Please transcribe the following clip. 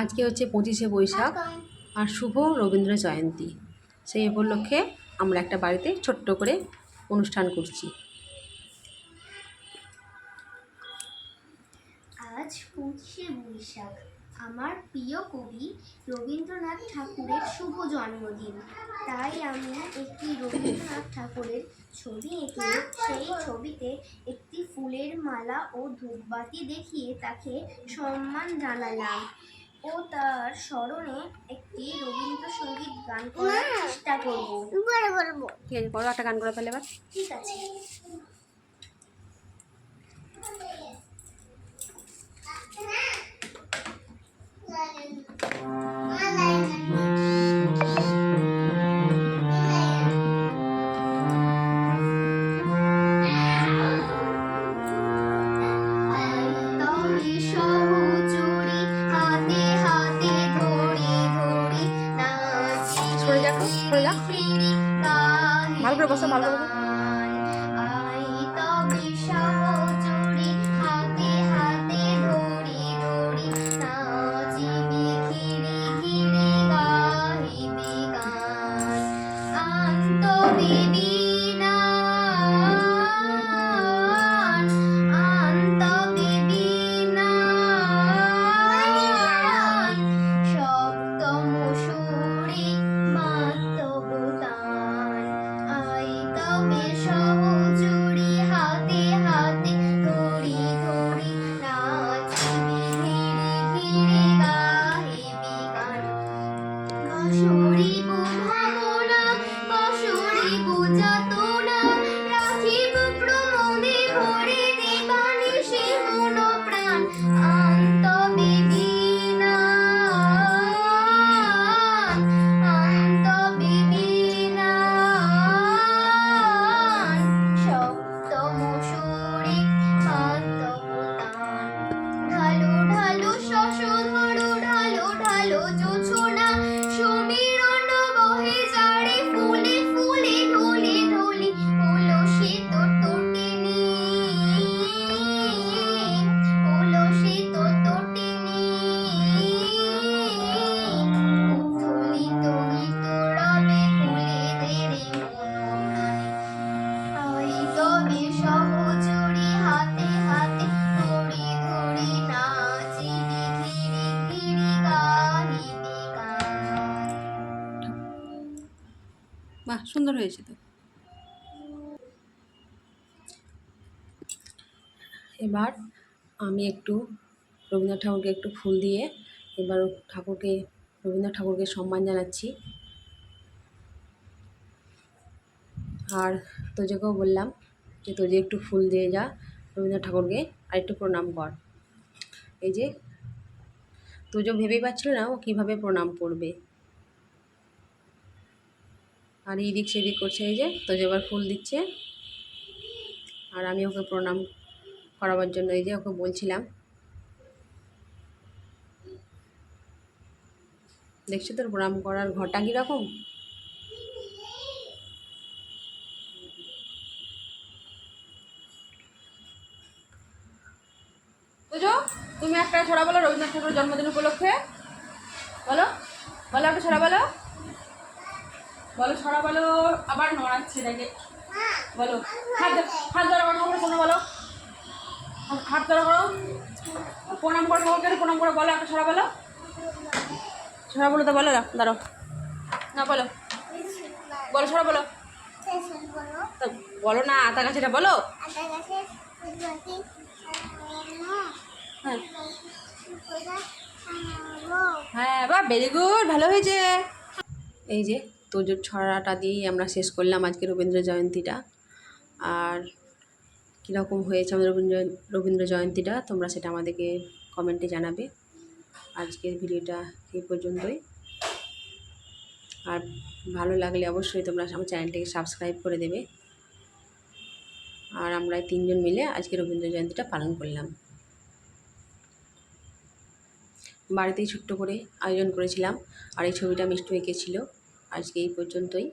আজকে হচ্ছে পঁচিশে বৈশাখ আর শুভ রবীন্দ্র জয়ন্তী। সেই উপলক্ষে আমরা একটা বাড়িতে ছোট্ট করে অনুষ্ঠান করছি। আজ পঁচিশে বৈশাখ। আমার প্রিয় কবি রবীন্দ্রনাথ ঠাকুরের শুভ জন্মদিন। তাই আমি একটি রবীন্দ্রনাথ ঠাকুরের ছবি এঁকে সেই ছবিতে একটি ফুলের মালা ও ধূপবাতি দেখিয়ে তাকে সম্মান জানালাম। ও তার স্মরণে একটি রবীন্দ্রসঙ্গীত গান করার চেষ্টা করব। একটা গান করা তাহলে এবার ঠিক আছে। নাচি দেখো করে একটু, সরে যা। ভালো করে বসো, ভালো করে সুন্দর হয়েছে তো এবার আমি একটু রবীন্দ্রনাথ ঠাকুরকে একটু ফুল দিয়ে এবার ঠাকুরকে, রবীন্দ্রনাথ ঠাকুরকে সম্মান জানাচ্ছি। আর তোজেকেও বললাম যে, তোজে একটু ফুল দিয়ে যা, রবীন্দ্রনাথ ঠাকুরকে আর একটু প্রণাম কর। এই যে, তোজো ভেবেই পাচ্ছিল না ও কীভাবে প্রণাম করবে। আর এই দিক সেদিক করছে, এই যে তোজো এবার ফুল দিচ্ছে। আর আমি ওকে প্রণাম করাবার জন্য এই যে ওকে বলছিলাম। দেখছি তোর প্রণাম করার ঘরটা কীরকম? বুঝো তুমি একটা ছড়া বলো, রবীন্দ্রনাথ ঠাকুরের জন্মদিন উপলক্ষে। বলো বলো একটা ছড়া বলো। বলো ছড়া বলো, আবার নড়াচ্ছে দেখে বলো, হাত হাত ধরা কোনো বলো। হাত- ধরা করো প্রণাম করো ঠাকুরকে প্রণাম করো, বলো, একটা ছড়া বলো। ছড়া বলো তো, বলো না দাঁড়ো না, বলো। বলো ছড়া বলো। বলো না আতা গাছেটা বলো। হ্যাঁ। বা ভেরি গুড ভালো হয়েছে। এই যে তোজোর ছড়াটা দিয়েই আমরা শেষ করলাম আজকে রবীন্দ্র জয়ন্তীটা। আর কীরকম হয়েছে আমাদের রবীন্দ্র রবীন্দ্র জয়ন্তীটা, তোমরা সেটা আমাদেরকে কমেন্টে জানাবে। আজকের ভিডিওটা এই পর্যন্তই। আর ভালো লাগলে অবশ্যই তোমরা আমার চ্যানেলটিকে সাবস্ক্রাইব করে দেবে। আর আমরা তিনজন মিলে আজকে রবীন্দ্র জয়ন্তীটা পালন করলাম। বাড়িতেই ছোট্ট করে আয়োজন করেছিলাম। আর এই ছবিটা মিষ্টু এঁকেছিল। আজকে এই পর্যন্তই।